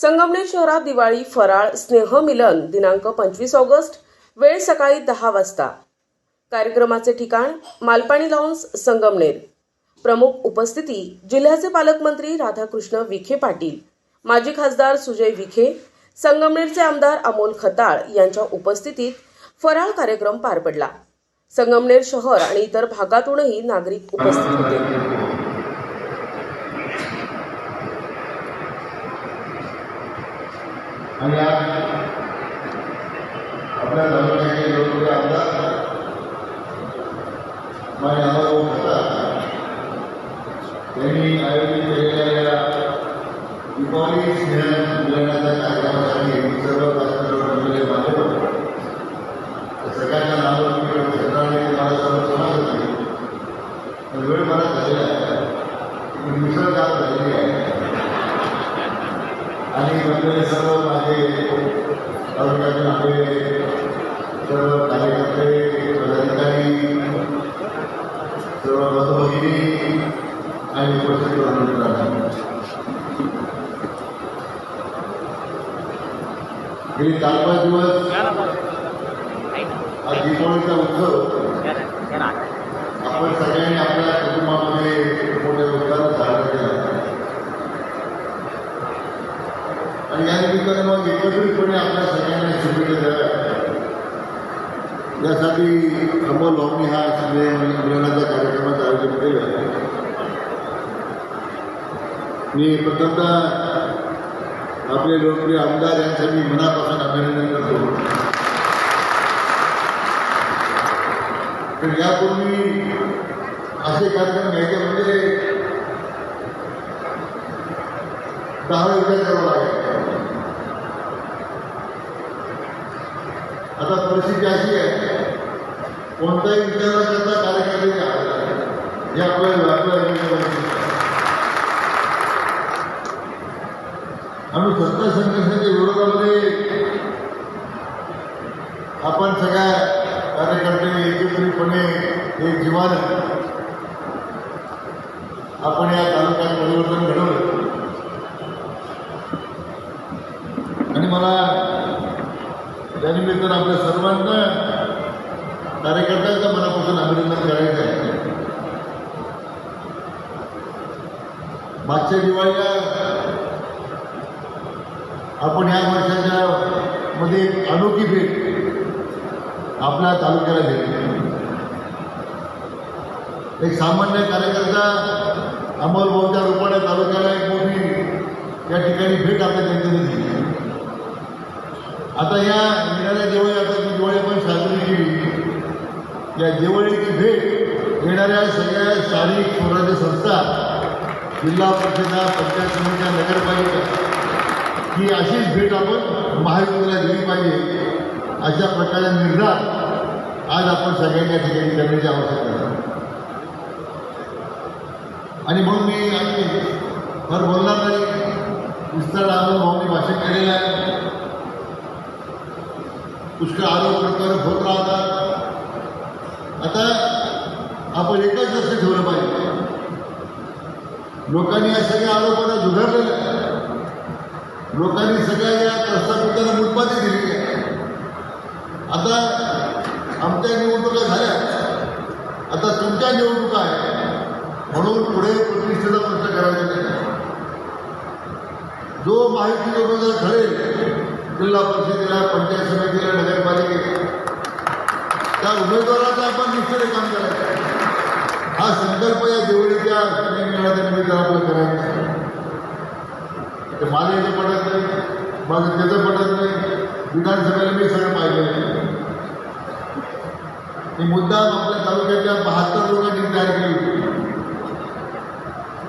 संगमनेर शहरात दिवाळी फराळ स्नेह मिलन दिनांक पंचवीस ऑगस्ट वेळ सकाळी दहा वाजता. कार्यक्रमाचे ठिकाण मालपाणी लॉन्स संगमनेर. प्रमुख उपस्थिती जिल्ह्याचे पालकमंत्री राधाकृष्ण विखे पाटील माजी खासदार सुजय विखे संगमनेरचे आमदार अमोल खताळ यांच्या उपस्थितीत फराळ कार्यक्रम पार पडला. संगमनेर शहर आणि इतर भागातूनही नागरिक उपस्थित होते. आणि आज आपल्या तालुक्याचे लोकप्रिय आमदार माझे अमर होता त्यांनी आयोजित केलेल्या या दीपावली स्नेह मिलनाच्या कार्यक्रमासाठी सर्व राष्ट्रपती मान्यवर सगळ्यांना नावं सरकारने मला सर्व पण वेळ मला झालेला आहे. मिसळ झालेली आहे. आणि म्हणजे सर्व माझे तालुक्यातील आपले सर्व कार्यकर्ते पदाधिकारी सर्व मतभगिनी आणि उपस्थित गेली चार पाच दिवस हा दीपावलीचा उत्सव आपण सगळ्यांनी आपल्या कुटुंबामध्ये मोठ्या उत्साहात साजरा केला आणि या निमित्ताने मग एकत्रितपणे आपल्या सगळ्यांना शुभेच्छा द्याव्या यासाठी अमोल भाऊनी हा मिलनाच्या कार्यक्रमाचं आयोजन केलं. मी प्रथमतः आपले लोकप्रिय आमदार यांचं मी मनापासून अभिनंदन करतो. तर यापूर्वी असे कार्यक्रम घ्यायचे म्हणजे दहा विचार करावा लागेल आता परिस्थिती अशी आहे कोणताही विचार न करता कार्यकर्ते हे आपल्याला लागलं आम्ही सत्ता संघर्षाच्या विरोधामध्ये आपण सगळ्या कार्यकर्त्यांनी एकत्रितपणे एक जीवन आपण या तालुक्यात परिवर्तन घडवलं. आणि मला या आपल्या सर्वांना कार्यकर्त्यांचं मनापासून अभिनंदन करायचं आहे मागच्या दिवाळीला आपण या वर्षाच्या मध्ये एक अनोखी भेट आपल्या तालुक्याला घेतली एक सामान्य कार्यकर्ता अमोल भाऊच्या रुपाड्या तालुक्याला एक मोठी या ठिकाणी भेट आपल्या जनतेने दिली. आता या येणाऱ्या जेव्हा आता जी दिवाळी आपण साजरी केली या दिवाळीची भेट येणाऱ्या सगळ्या स्थानिक स्वराज्य संस्था जिल्हा परिषदा पंचायत समित्या नगरपालिका ही अशीच भेट आपण महायुतीला दिली पाहिजे. अशा प्रकारचा निर्धार आज आपण सगळ्यांनी या ठिकाणी करण्याची आवश्यकता आहे. आणि म्हणून मी आज फार बोलणार नाही. विस्तार आरोप भाऊनी भाषण केलेलं आहे. पुष्कळ आरोप प्रकार होत राहतात. आता आपण एकच लक्ष ठेवलं पाहिजे. लोकांनी या सगळ्या आरोपांना झुगारलेलं आहे. लोकांनी सगळ्या या प्रस्तावितांना मुठपाती दिली आहे. आता आमच्या निवडणुका झाल्या. आता तुमच्या निवडणुका आहे म्हणून पुढे प्रतिष्ठेचा प्रश्न करायचा नाही. जो माहिती उमेदवार ठरेल जिल्हा परिषदेला पंचायत समितीला नगरपालिकेला त्या उमेदवाराचं आपण निश्चित काम करायचं हा संकल्प या दिवाळीच्या निमित्त निमित्तानं आपलं करायचं आहे. ते मला याचं पडत नाही माझं त्याचं पडत नाही विधानसभेला मी सगळं पाहिजे नाही. ही मुद्दा आपल्या तालुक्याच्या बहात्तर लोकांनी तयार केली होती.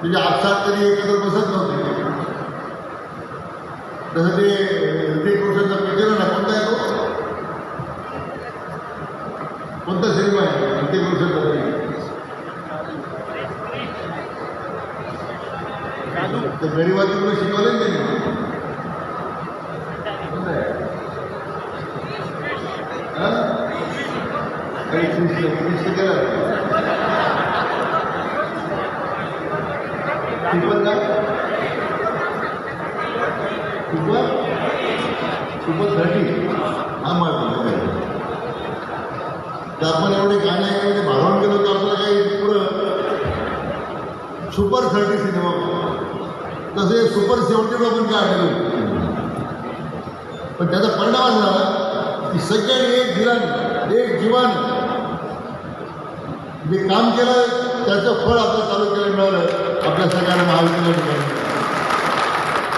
म्हणजे आपसात तरी एकत्र बसत नव्हते. तसं ते हृदय रोशनचा प्रचलन आपण काय आहे कोणता सिनेमा आहे. ऋतिक रोशनचा तरी तर गरिबाची तुला शिकवलं ना त्यांनी काही का? थर्टी महत्त्वाचा आहे तर आपण एवढे गाणे एवढे भारावून केलं तर आपल्याला काही पुढं सुपर थर्टी सिनेमा. तसे सुपर सेवन्टी आपण काय पण त्याचा परिणाम असा झाला की सेकंड एक गिरण एक जीवन. जे काम केलं त्याचं फळ आपल्या तालुक्याला मिळालं. आपल्या सगळ्यांना महाविद्यालय मिळालं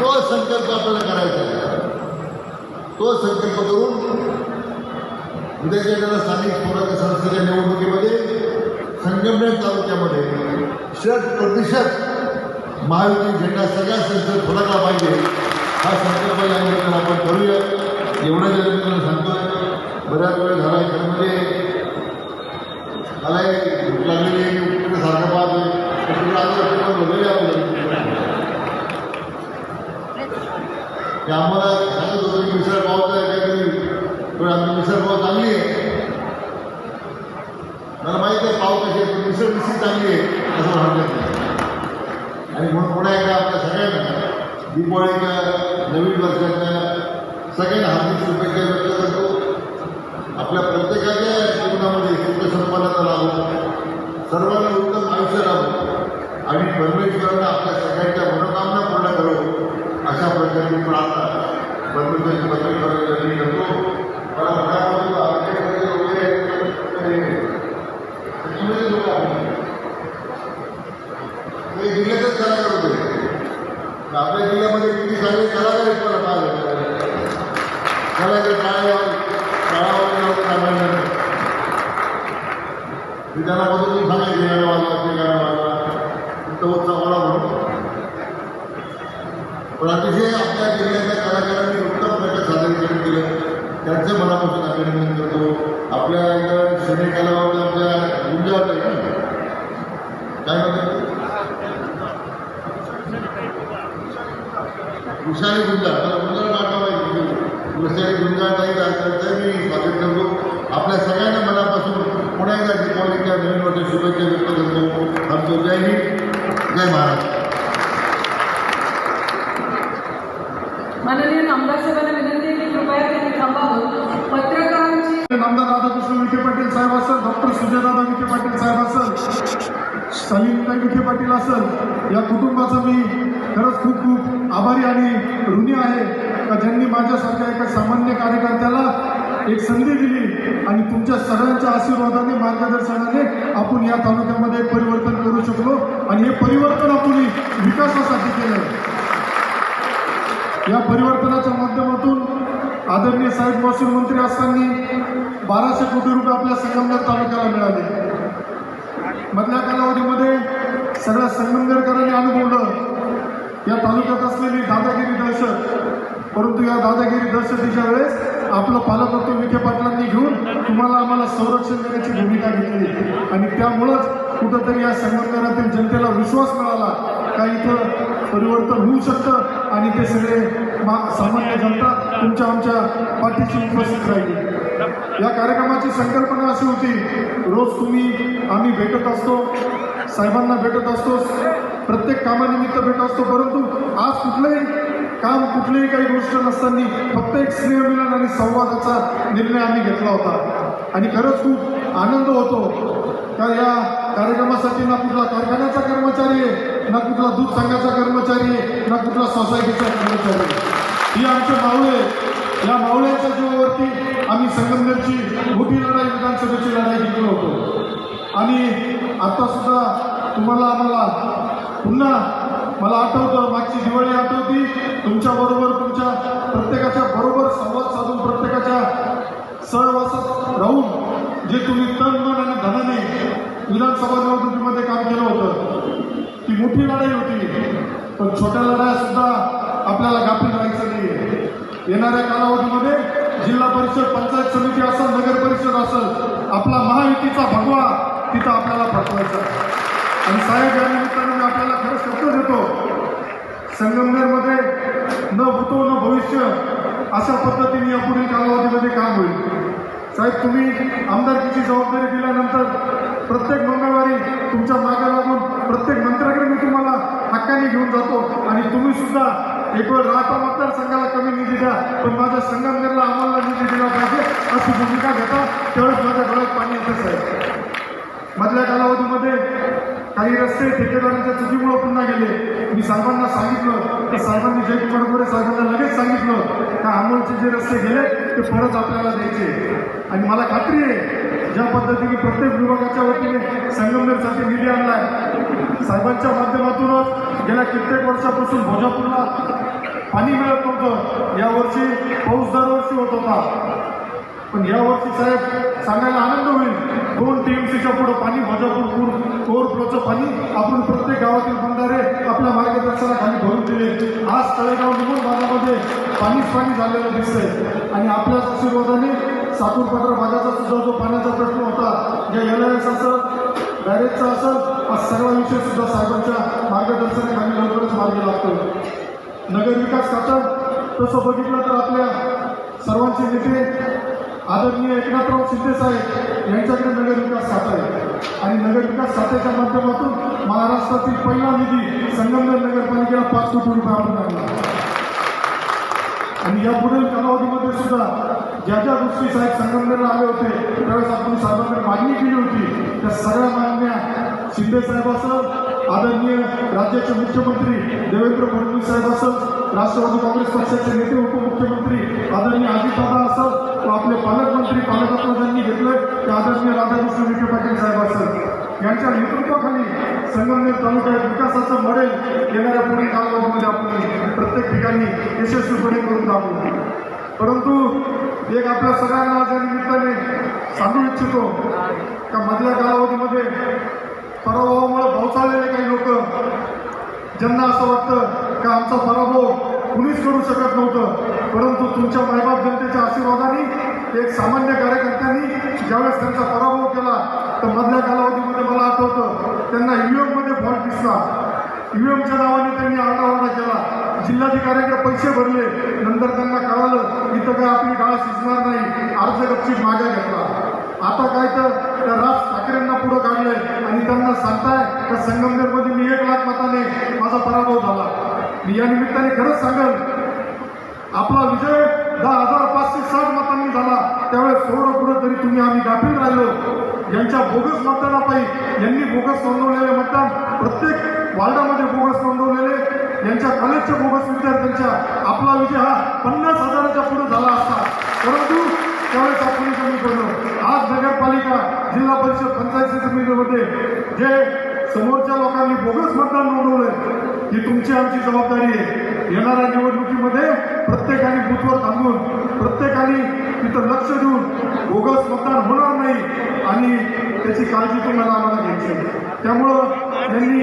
तो संकल्प आपल्याला करायचा तो संकल्प करून उद्याच्या स्थानिक स्वराज्य संस्थेच्या निवडणुकीमध्ये संगमनेर तालुक्यामध्ये शत प्रतिशत महायुती झेंडा सगळ्या संस्थेत फडकला पाहिजे. हा संकल्प या निमित्तानं आपण करूया. एवढं ज्या निमित्तानं सांगतोय. बऱ्याच वेळ झाला त्यामध्ये म्हणजे मला एक लागलेली आहे सारखं पाहतोय. तर आता पेपर वगैरे आपण की आम्हाला सांगत होतं की मिसळ पावत आहे पण आपली मिसळ पाव चांगली आहे. मला माहिती आहे पाव कशी आहे पण मिसळ मिसळी चांगली आहे असं म्हणतात नाही. आणि म्हणून पुन्हा एकदा आपल्या सगळ्यांना दिपावळीच्या नवीन वर्षाच्या सगळ्यांना हार्दिक शुभेच्छा व्यक्त करतो. आपल्या प्रत्येकाच्या जीवनामध्ये सुख संपन्नता लाभो सर्वांना उत्तम आयुष्य लाभो आणि परमेश्वरांना आपल्या सगळ्यांच्या मनोकामना पूर्ण करू अशा प्रकारची प्रार्थना परमेश्वराची परमेश्वराला करतो आपल्या जिल्ह्यामध्ये किती सारे कलाकार आहेत मला पाहिलं कलाकार टाळ्यावर टाळावर लावून काढायला मी त्यांना मधून सांगायचे गाणं वाजवा ते गाणं वाजवा म्हणून पण अतिशय आपल्या जिल्ह्यातल्या कलाकारांनी त्यांचं मनापासून अभिनंदन करतो. आपल्या इथं सिने कलावंत आमच्या गुंजावत आहे काय म्हणतात? विशाली गुंजा आणि तुमच्या सगळ्यांच्या आशीर्वादाने मार्गदर्शनाने आपण या तालुक्यामध्ये परिवर्तन करू शकलो आणि हे परिवर्तन आपण विकासासाठी केलं या परिवर्तनाच्या माध्यमातून आदरणीय साहेब महसूल मंत्री असताना बाराशे कोटी रुपये आपल्या संगमनेर तालुक्याला मिळाले. मधल्या कालावधीमध्ये सगळ्या संगमनेरकरांनी अनुभवलं या तालुक्यात असलेली दादागिरी दहशत. परंतु या दादागिरी दहशतीच्या वेळेस आपलं पालकत्व विखे पाटलांनी घेऊन तुम्हाला आम्हाला संरक्षण देण्याची भूमिका घेतली. आणि त्यामुळंच कुठंतरी या संघटनातील जनतेला विश्वास मिळाला. का इथं परिवर्तन होऊ शकतं आणि ते सगळे मा सामान्य जनता तुमच्या आमच्या पाठीशी उपस्थित राहिली. या कार्यक्रमाची संकल्पना अशी होती रोज तुम्ही आम्ही भेटत असतो साहेबांना भेटत असतो प्रत्येक कामानिमित्त भेटत असतो परंतु आज कुठलंही काम कुठलीही काही गोष्ट नसताना फक्त एक स्नेहमिलन आणि संवादाचा निर्णय आम्ही घेतला होता. आणि खरंच खूप आनंद होतो. का या कार्यक्रमासाठी ना कुठला कारखान्याचा कर्मचारी आहे ना कुठला दूध संघाचा कर्मचारी आहे ना कुठला सोसायटीचा कर्मचारी ही आमचे मावळे आहेत. या मावळ्यांच्या जीवावरती आम्ही संगमनेरची मोठी लढाई विधानसभेची लढाई जिंकलो होतो. आणि आता सुद्धा तुम्हाला आम्हाला पुन्हा मला आठवतं मागची दिवाळी आठवती. तुमच्याबरोबर तुमच्या प्रत्येकाच्या बरोबर संवाद साधून प्रत्येकाच्या सहवासात राहून जे तुम्ही तन मन आणि धनाने विधानसभा निवडणुकीमध्ये काम केलं होतं ती मोठी लढाई होती. पण छोट्या लढाया सुद्धा आपल्याला गाफील राहायचं नाही येणाऱ्या कालावधीमध्ये जिल्हा परिषद पंचायत समिती असेल नगर परिषद असेल आपला महायुतीचा भगवा तिथं आपल्याला पाठवायचा आहे. आणि साहेब या निमित्तानं मी आपल्याला खरं शब्द देतो संगमनेरमध्ये न भूतो न भविष्य अशा पद्धतीने यापुढील कालावधीमध्ये काम होईल. साहेब तुम्ही आमदारकीची जबाबदारी दिल्यानंतर प्रत्येक मंगळवारी तुमच्या मागे लागून प्रत्येक मंत्र्याकडे मी तुम्हाला हक्काने घेऊन जातो आणि तुम्ही सुद्धा एक वेळ राहता मतदारसंघाला कमी निधी द्या पण माझ्या संगमनेरला आम्हाला निधी दिला पाहिजे अशी भूमिका घेता त्यावेळेस माझ्या डोळ्यात पाणी येतं साहेब. मधल्या कालावधीमध्ये काही रस्ते ठेकेदारांच्या चुकीमुळे पुन्हा गेले. मी साहेबांना सांगितलं तर साहेबांनी जयकुमार गोरे साहेबांना लगेच सांगितलं का अमोलचे जे रस्ते गेले ते परत आपल्याला द्यायचे. आणि मला खात्री आहे ज्या पद्धतीने प्रत्येक विभागाच्या वतीने संगमनेरसाठी निधी आणलाय साहेबांच्या माध्यमातूनच गेल्या कित्येक वर्षापासून भोजापूरला पाणी मिळत नव्हतं. यावर्षी पाऊस दरवर्षी होत होता. पण यावर्षी साहेब सांगायला आनंद होईल. दोन टीएमसीच्या पुढे पाणी भाजपूर पूर ओव्हरफ्लोचं पाणी आपण प्रत्येक गावातील बंधारे आपल्या मार्गदर्शनाखाली भरून दिले. आज तळेगाव निघून भागामध्ये पाणीच पाणी झालेलं दिसतंय. आणि आपल्याच आशीर्वादाने साकूरपत्र भागाचा सुद्धा जो पाण्याचा प्रश्न होता जे एल एस असेल बॅरेजचा असेल आज सर्व विषय सुद्धा साहेबांच्या मार्गदर्शनाखाली लवकरच मार्गी लागतो नगर विकास खातं तसं बघितलं तर आपल्या सर्वांचे नेते आदरणीय एकनाथराव शिंदे साहेब यांच्याकडे नगर विकास आहे. आणि नगर विकास खात्याच्या माध्यमातून महाराष्ट्रातील पहिला निधी संगमनेर नगरपालिकेला पाच कोटी रुपये आपण आणला आणि या पुढील कालावधीमध्ये सुद्धा ज्या ज्या गोष्टी साहेब संगमनेरला आले होते त्यावेळेस आपण साहेबांकडे मागणी केली होती. त्या सगळ्या मागण्या शिंदे साहेब आदरणीय राज्याचे मुख्यमंत्री देवेंद्र फडणवीस साहेब असं राष्ट्रवादी काँग्रेस पक्षाचे नेते उपमुख्यमंत्री आदरणीय अजितदादा ते आदरणीय राधाकृष्ण विखे पाटील साहेब असं. यांच्या नेतृत्वाखाली संगमनेर तालुक्यात विकासाचं मॉडेल येणाऱ्या पुढील कालावधीमध्ये आपण प्रत्येक ठिकाणी यशस्वीपणे करून दाखवू परंतु एक आपल्या सगळ्यांना आज या निमित्ताने सांगू इच्छितो का मधल्या कालावधीमध्ये पराभवामुळे भावचाळलेले काही लोक ज्यांना असं वाटतं का आमचा पराभव कुणीच करू शकत नव्हतं परंतु तुमच्या मायबाप जनतेच्या आशीर्वादाने एक सामान्य कार्यक्रम ज्यावेळेस त्यांचा पराभव केला तर मधल्या कालावधीमध्ये मला आठवतं त्यांना ईव्हीएममध्ये फॉल्ट दिसला ईव्हीएमच्या नावाने त्यांनी आरडाओरडा केला. जिल्हाधिकाऱ्यांकडे पैसे भरले. नंतर त्यांना कळालं इथं काय आपली गाळ शिजणार नाही. अर्ज गपचीत मागे घेतला. आता काय तर त्या राज ठाकरेंना पुढं काढलंय. आणि त्यांना सांगताय का संगमनेरमध्ये मी एक लाख मताने माझा पराभव झाला. मी या निमित्ताने खरंच सांगेल आपला विजय दहा हजार पाचशे साठ मतांनी झाला. त्यावेळेस थोडं पुढं तरी तुम्ही आम्ही गाफील राहिलो. यांच्या बोगस मतदानापायी यांनी बोगस नोंदवलेले मतदान प्रत्येक वार्डामध्ये बोगस नोंदवलेले. यांच्या कॉलेजच्या बोगस विद्यार्थ्यांच्या आपला विजय हा पन्नास हजाराच्या पुढे झाला असता. परंतु त्यावेळेस आपण कमी पडलो. आज नगरपालिका जिल्हा परिषद पंचायत समितीमध्ये जे समोरच्या लोकांनी बोगस मतदान नोंदवलं ही तुमची आमची जबाबदारी आहे. येणाऱ्या निवडणुकीमध्ये प्रत्येकाने बूथवर थांबून प्रत्येकाने तिथं लक्ष देऊन बोगस मतदान होणार नाही आणि त्याची काळजी तुम्हाला आम्हाला घ्यायची त्यामुळं त्यांनी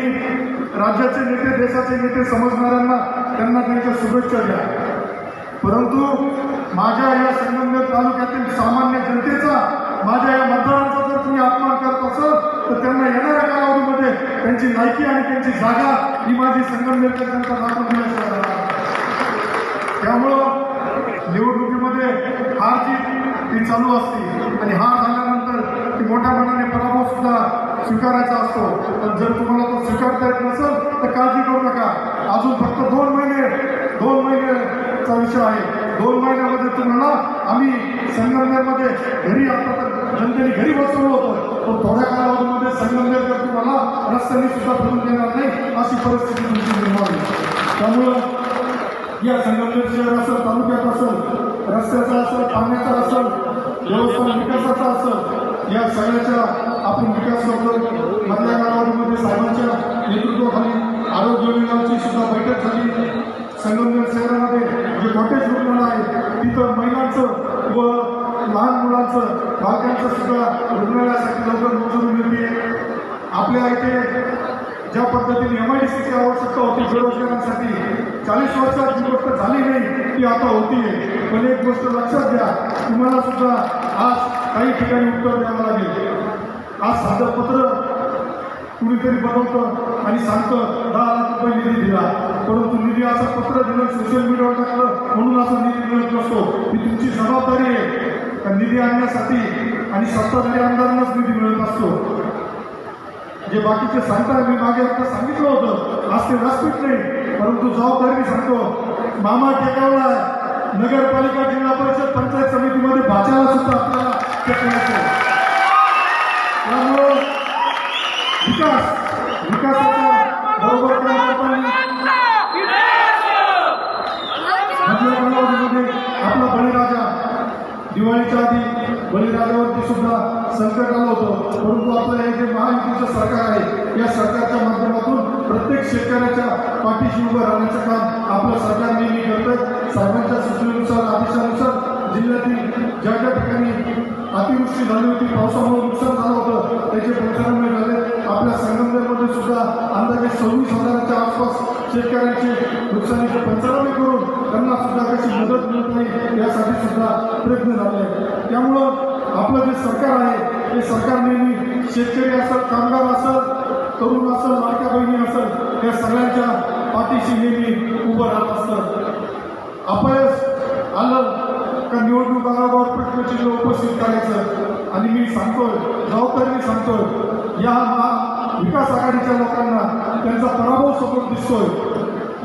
राज्याचे नेते देशाचे नेते समजणाऱ्यांना त्यांना त्यांच्या शुभेच्छा द्या. परंतु माझ्या या संगमनेर तालुक्यातील सामान्य जनतेचा माझ्या या मतदारांचा जर तुम्ही अपमान करत असाल तर त्यांना येणाऱ्या कालावधीमध्ये त्यांची लायकी आणि त्यांची जागा ही माझी संगमनेरच्या जनता दाखवून दिल्याशिवाय त्यामुळं निवडणुकीमध्ये हार जीत ही चालू असते आणि हार झाल्यानंतर ती मोठ्या मनाने पराभव सुद्धा स्वीकारायचा असतो. तर जर तुम्हाला तो स्वीकारता येत नसेल तर काळजी करू नका. अजून फक्त दोन महिने दोन महिन्याचा विषय आहे. दोन महिन्यामध्ये तुम्हाला आम्ही संगमनेरमध्ये घरी आता तर जनतेने घरी बसवलं होतं. पण थोड्या कालावधीमध्ये संगमनेरकर तुम्हाला रस्त्याने सुद्धा फिरून देणार नाही अशी परिस्थिती तुमची निर्माण त्यामुळं या संगमनेर शहर असेल तालुक्यात असेल रस्त्याचा असेल पाण्याचा असेल व्यवस्था विकासाचा असं या सगळ्याच्या आपण विकास करतो. मधल्या कालावधीमध्ये साहेबांच्या नेतृत्वाखाली आरोग्य विभागाची सुद्धा बैठक झाली. संगमनेर शहरामध्ये जे कॉटेज रुग्णालय आहे तिथं महिलांचं व लहान मुलांचं बालकांचं सुद्धा रुग्णालयासाठी लवकर मंजुरी मिळते. आपल्या इथे ज्या पद्धतीने एम आय डी सीची आवश्यकता होती बेरोजगारांसाठी चाळीस वर्षात जी गोष्ट झाली नाही ती आता होतीये. पण एक गोष्ट लक्षात घ्या तुम्हाला सुद्धा आज काही ठिकाणी उत्तर द्यावं लागेल. आज साधं पत्र कुणीतरी बनवतं आणि सांगतं दहा लाख रुपये निधी दिला. परंतु निधी असं पत्र दिलं सोशल मीडियावर टाकलं म्हणून असा निधी मिळत नसतो. ही तुमची जबाबदारी आहे. निधी आणण्यासाठी आणि सत्ताधारी आमदारांनाच निधी मिळत असतो. जे बाकीचे सांगतात मी मागे आता सांगितलं होतं आज ते व्यासपीठ नाही परंतु जबाबदारी सांगतो. मामा टेकावला नगरपालिका जिल्हा परिषद पंचायत समितीमध्ये भाषाला सुद्धा आपल्याला. त्यामुळं विकास विकासाच्या बरोबर आपला बळीराजा दिवाळीच्या आधी बळीराजावरती सुद्धा संकट आलं होतं. परंतु आपलं हे जे महायुतीचं सरकार आहे या सरकारच्या माध्यमातून प्रत्येक शेतकऱ्याच्या पाठीशी उभं राहण्याचं काम आपलं सरकार नेहमी करतं. साहेबांच्या सूचनेनुसार आदेशानुसार जिल्ह्यातील ज्या ज्या ठिकाणी अतिवृष्टी झाली होती पावसामुळे नुकसान झालं होतं त्याचे पंचनामे झाले. आपल्या संगमनेरमध्ये सुद्धा अंदाजे सव्वीस हजाराच्या आसपास शेतकऱ्यांचे नुकसानीचे पंचनामे करून त्यांना सुद्धा कशी मदत मिळत नाही. यासाठी सुद्धा प्रयत्न झाले. आहेत. त्यामुळं आपलं जे सरकार आहे ते सरकार नेहमी शेतकरी असेल कामगार असेल तरुण असेल लाडक्या बहिणी असेल या सगळ्यांच्या पाठीशी नेहमी उभं राहत असतं अपयश आलं का निवडणूक आयोगावर प्रश्नचिन्ह उपस्थित करायचं? आणि मी सांगतोय जबाबदारीने सांगतोय या महा विकास आघाडीच्या लोकांना त्यांचा पराभव समोर दिसतोय.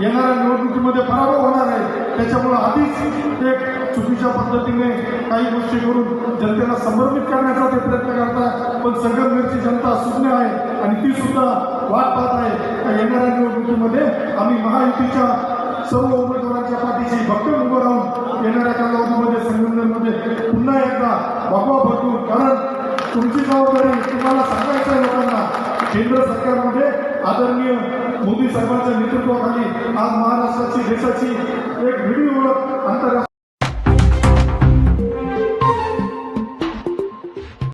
येणाऱ्या निवडणुकीमध्ये पराभव होणार आहे. त्याच्यामुळं आधीच ते चुकीच्या पद्धतीने काही गोष्टी करून जनतेला समर्पित करण्याचा ते प्रयत्न करतात. पण संगमनेरची जनता सुज्ञ आहे आणि ती सुद्धा वाट पाहत आहे. त्या येणाऱ्या निवडणुकीमध्ये आम्ही महायुतीच्या सर्व उमेदवारांच्या पाठीशी भक्कम उभं राहून येणाऱ्या कालावधीमध्ये संगमनेरमध्ये पुन्हा एकदा भगवा भरपूर. कारण तुमची जबाबदारी तुम्हाला सांगायचं आहे लोकांना. केंद्र सरकारमध्ये आदरणीय मोदी साहेबांच्या नेतृत्वाखाली आज महाराष्ट्राची देशाची एक वेगळी ओळख आंतरराष्ट्रीय